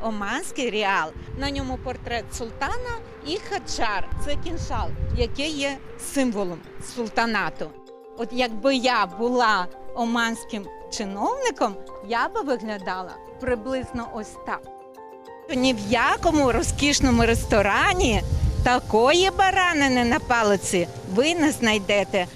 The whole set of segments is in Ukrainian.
Оманський реал. На ньому портрет султана і хаджар. Це кіншал, який є символом султанату. От якби я була оманським чиновником, я би виглядала приблизно ось так. Ні в якому розкішному ресторані такої баранини на палиці ви не знайдете.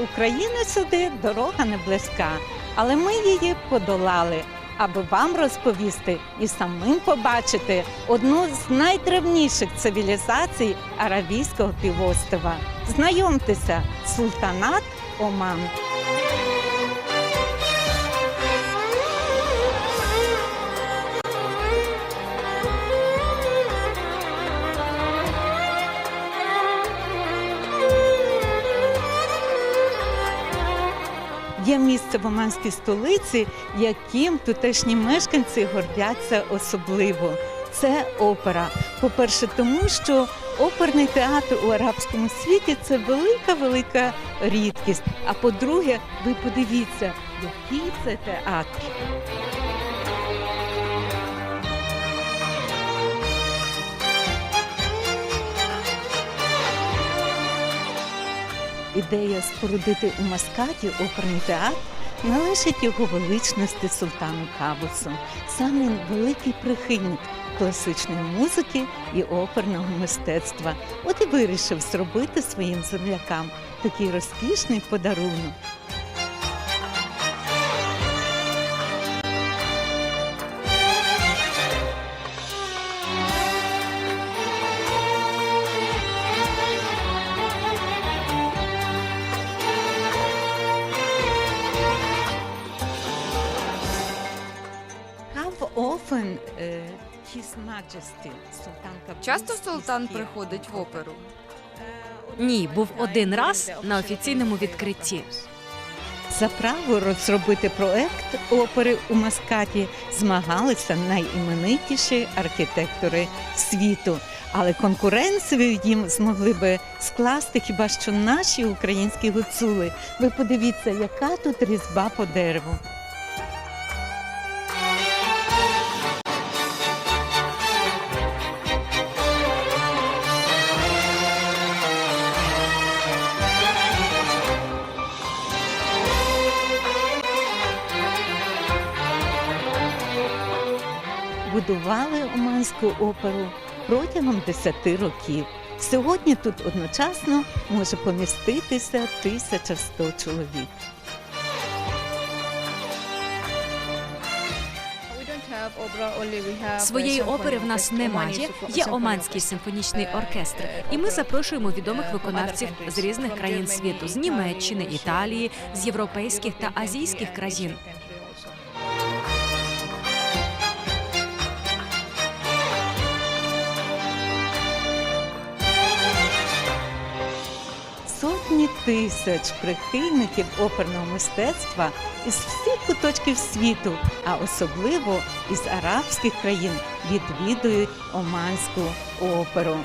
України сюди дорога не близька, але ми її подолали, аби вам розповісти і самим побачити одну з найдревніших цивілізацій Аравійського півострова. Знайомтеся, султанат Оман. Є місце в Оманській столиці, яким тутешні мешканці гордяться особливо. Це опера. По-перше, тому що оперний театр у арабському світі це велика велика рідкість. А по-друге, ви подивіться, який це театр. Ідея спорудити у Маскаті оперний театр належить його величності султану Кабусу. Сам великий прихильник класичної музики і оперного мистецтва. От і вирішив зробити своїм землякам такий розкішний подарунок. Часто султан приходить в оперу? Ні, був один раз на офіційному відкритті. За право розробити проект опери у Маскаті змагалися найіменитіші архітектори світу. Але конкуренцію їм змогли би скласти хіба що наші українські гуцули. Ви подивіться, яка тут різьба по дереву. Будували Оманську оперу протягом 10 років. Сьогодні тут одночасно може поміститися 1100 чоловік. Своєї опери в нас немає. Є Оманський симфонічний оркестр, і ми запрошуємо відомих виконавців з різних країн світу з Німеччини, Італії, з європейських та азійських країн. Тисяч прихильників оперного мистецтва із всіх куточків світу, а особливо із арабських країн, відвідують Оманську оперу.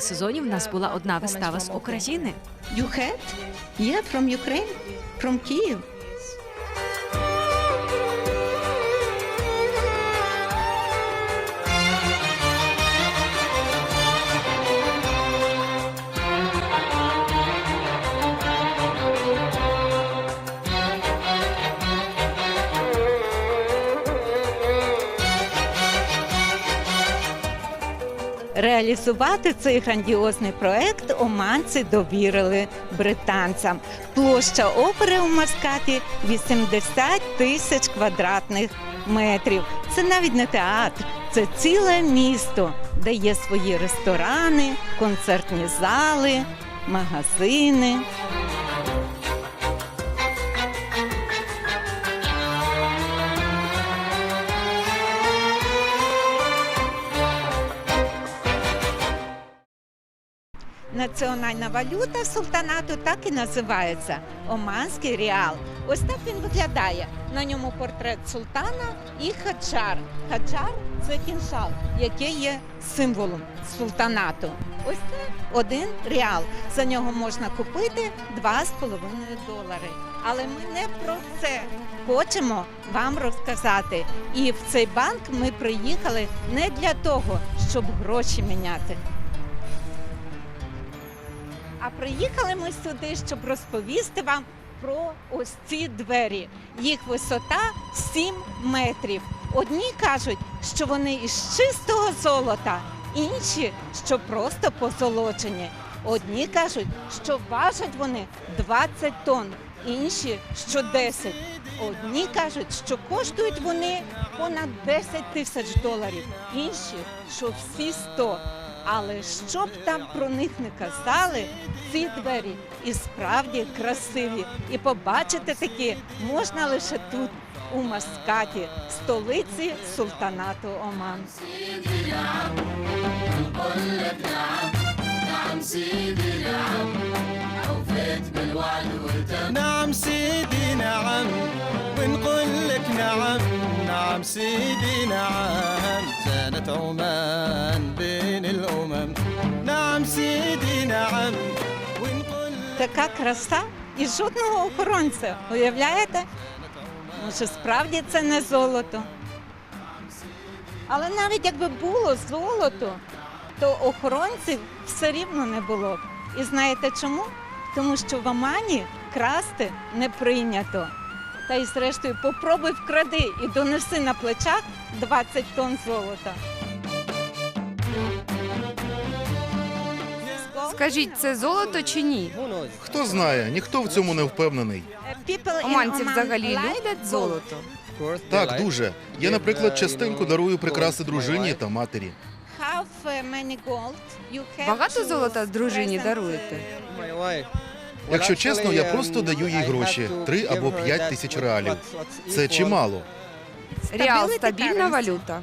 У минулому сезоні в нас була одна вистава з України. You had? Yeah, from Ukraine? From Kyiv? Реалізувати цей грандіозний проект оманці довірили британцям. Площа опери у Маскаті 80 тисяч квадратних метрів. Це навіть не театр, Це ціле місто, де є свої ресторани, концертні зали, магазини. Національна валюта султанату так і називається Оманський реал. Ось так він виглядає. На ньому портрет султана і хаджар. Хаджар це кіншал, який є символом султанату. Ось це один реал. За нього можна купити 2,5 долари. Але ми не про це хочемо вам розказати. І в цей банк ми приїхали не для того, щоб гроші міняти. Приїхали ми сюди, щоб розповісти вам про ось ці двері. Їх висота 7 метрів. Одні кажуть, що вони із чистого золота, інші, що просто позолочені. Одні кажуть, що важать вони 20 тонн, інші, що 10. Одні кажуть, що коштують вони понад 10 тисяч доларів, інші, що всі 100. Але що б там про них не казали, ці двері і справді красиві. І побачити такі можна лише тут, у Маскаті, столиці султанату Оман. نعم سيدي نعم ونقول لك نعم نعم سيدي نعم زانت عمان Така краса і жодного охоронця. Уявляєте? Може, справді це не золото. Але навіть якби було золото, то охоронців все рівно не було. б. І знаєте чому? Тому що в Омані красти не прийнято. Та й зрештою попробуй вкради і донеси на плечах 20 тонн золота. Скажіть, це золото чи ні? Хто знає, ніхто в цьому не впевнений. Оманці взагалі люблять золото. Так, дуже. Я, наприклад, частенько дарую прикраси дружині та матері. Багато золота дружині даруєте? Якщо чесно, я просто даю їй гроші три або п'ять тисяч реалів. Це чимало. Реал стабільна валюта.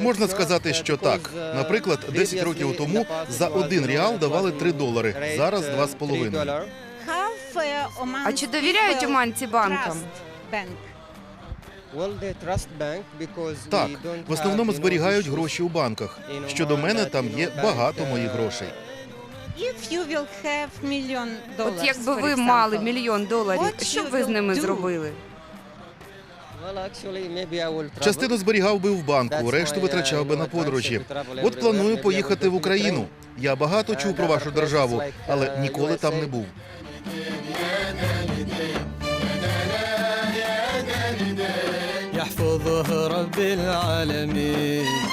Можна сказати, що так. Наприклад, 10 років тому за один реал давали 3 долари, зараз 2,5. А чи довіряють оманці банкам? Так, в основному зберігають гроші у банках. Щодо мене, там є багато моїх грошей. От якби ви мали мільйон доларів, що б ви з ними зробили? Частину зберігав би в банку, решту витрачав би на подорожі. От планую поїхати в Україну. Я багато чув про вашу державу, але ніколи там не був. يحفظه رب العالمين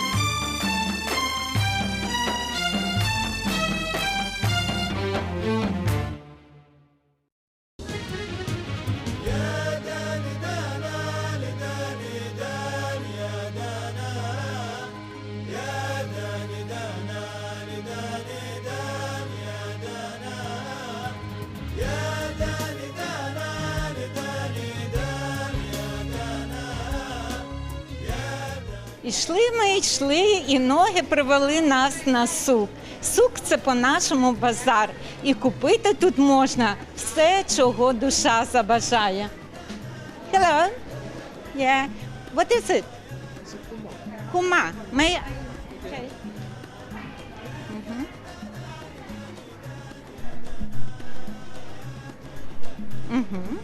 Ішли ми, йшли, і ноги привели нас на сук. Сук це по-нашому базар. І купити тут можна все, чого душа забажає. Hello. Yeah. What is it? Хума. May Okay. Мгм. Мгм.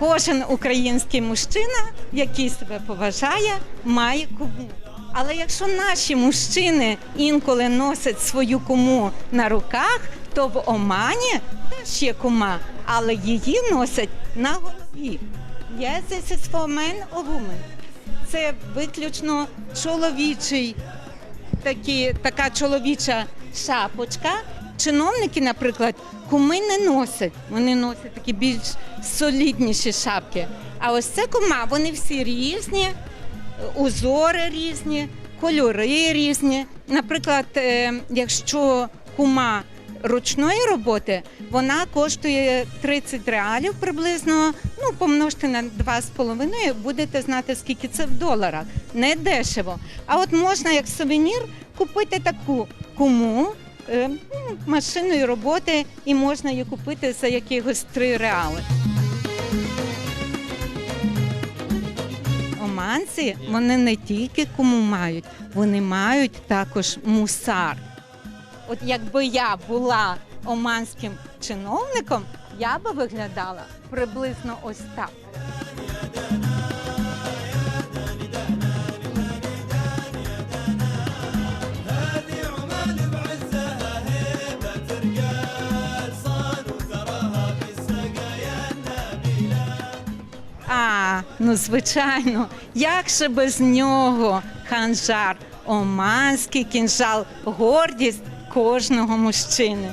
Кожен український мужчина, який себе поважає, має куму. Але якщо наші мужчини інколи носять свою куму на руках, то в Омані теж є кума, але її носять на голові. This is for men or women. Це виключно чоловічий такі, така чоловіча шапочка. Чиновники, наприклад, куми не носять. Вони носять такі більш солідніші шапки. А ось це кума, вони всі різні, узори різні, кольори різні. Наприклад, е, якщо кума ручної роботи, вона коштує 30 реалів приблизно. Ну, помножте на 2,5, будете знати, скільки це в доларах. Не дешево. А от можна як сувенір купити таку куму машинної роботи, і можна її купити за якихось 3 реали. Оманці вони не тільки кому мають, вони мають також мусар. От якби я була оманським чиновником, я би виглядала приблизно ось так. Ну звичайно, як же без нього ханжар, оманський кінжал, гордість кожного мужчини.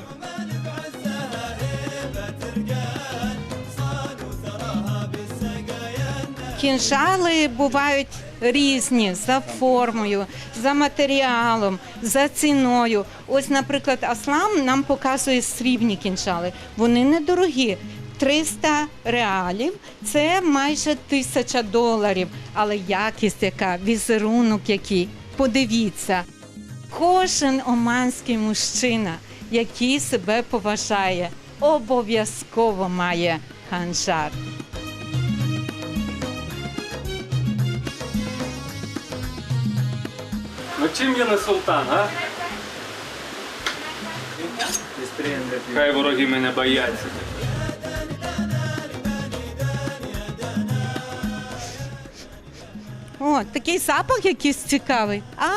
Кінжали бувають різні за формою, за матеріалом, за ціною. Ось, наприклад, Аслам нам показує срібні кінжали. Вони недорогі. 300 реалів це майже тисяча доларів. Але якість яка, візерунок який. Подивіться, кожен оманський мужчина, який себе поважає, обов'язково має ханжар. Ну чим я не султан, а? Хай вороги мене бояться. О, такий запах якийсь цікавий. А,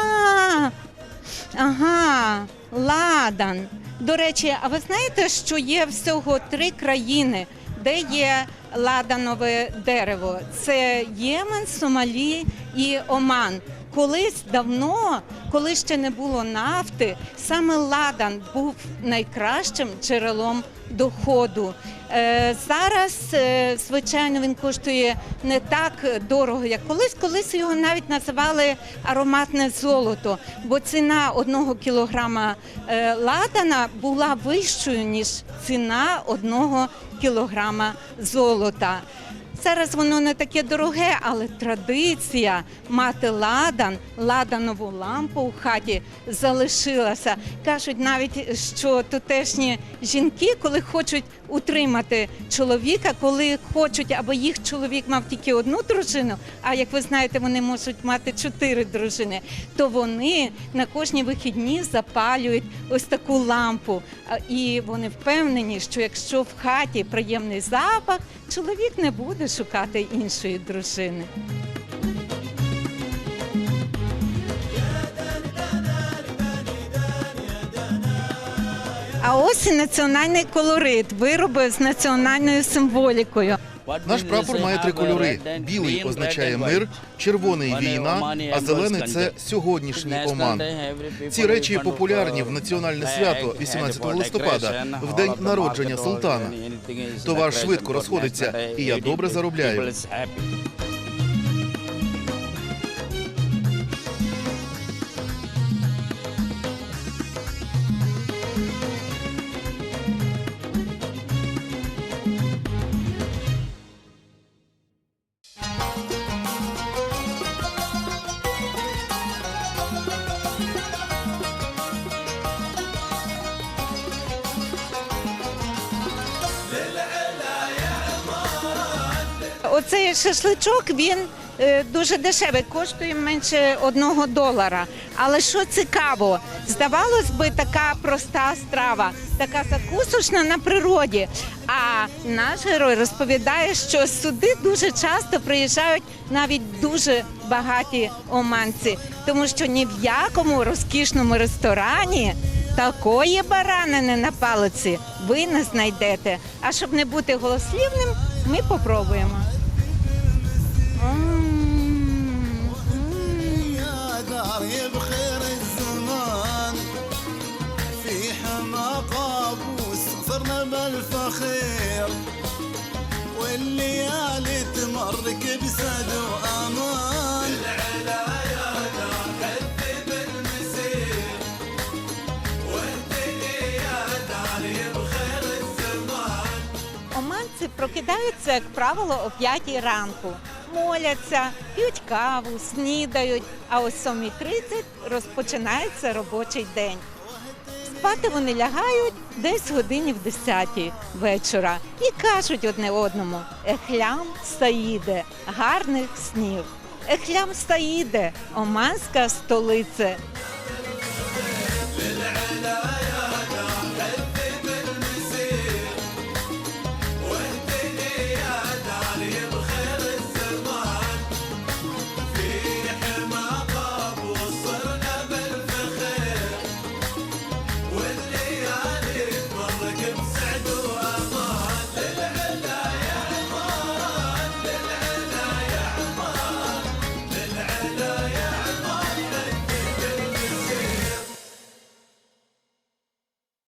ага, ладан. До речі, а ви знаєте, що є всього три країни, де є ладанове дерево? Це Ємен, Сомалі і Оман. Колись давно, коли ще не було нафти, саме ладан був найкращим джерелом доходу. Е, зараз, е, звичайно, він коштує не так дорого, як колись. Колись його навіть називали ароматне золото, бо ціна одного кілограма е, ладана була вищою, ніж ціна одного кілограма золота. Зараз воно не таке дороге, але традиція мати ладан, ладанову лампу у хаті залишилася. Кажуть навіть, що тутешні жінки, коли хочуть утримати чоловіка, коли хочуть, аби їх чоловік мав тільки одну дружину, а як ви знаєте, вони можуть мати чотири дружини, то вони на кожні вихідні запалюють ось таку лампу. І вони впевнені, що якщо в хаті приємний запах, чоловік не буде шукати іншої дружини. А ось і національний колорит, вироби з національною символікою. Наш прапор має три кольори: білий означає мир, червоний війна, а зелений це сьогоднішній Оман. Ці речі популярні в національне свято 18 листопада, в день народження султана. Товар швидко розходиться, і я добре заробляю. Оцей шашличок він е, дуже дешевий, коштує менше одного долара. Але що цікаво, здавалось би, така проста страва, така закусочна на природі. А наш герой розповідає, що сюди дуже часто приїжджають навіть дуже багаті оманці, тому що ні в якому розкішному ресторані. Такої баранини на палиці ви не знайдете. А щоб не бути голослівним, ми попробуємо. يا داري بخير الزمان في حماقة ابوس صرنا بالفخير والليالي تمرك بسد وامان العلا يا دار حذب المسير واهتدي يا داري بخير الزمان Оманці прокидаються, як правило, о 5 ранку. Моляться, п'ють каву, снідають, а о 7.30 розпочинається робочий день. Спати вони лягають десь годині в 10 вечора і кажуть одне одному: Ехлям Саїде, гарних снів. Ехлям Саїде, Оманська столиця,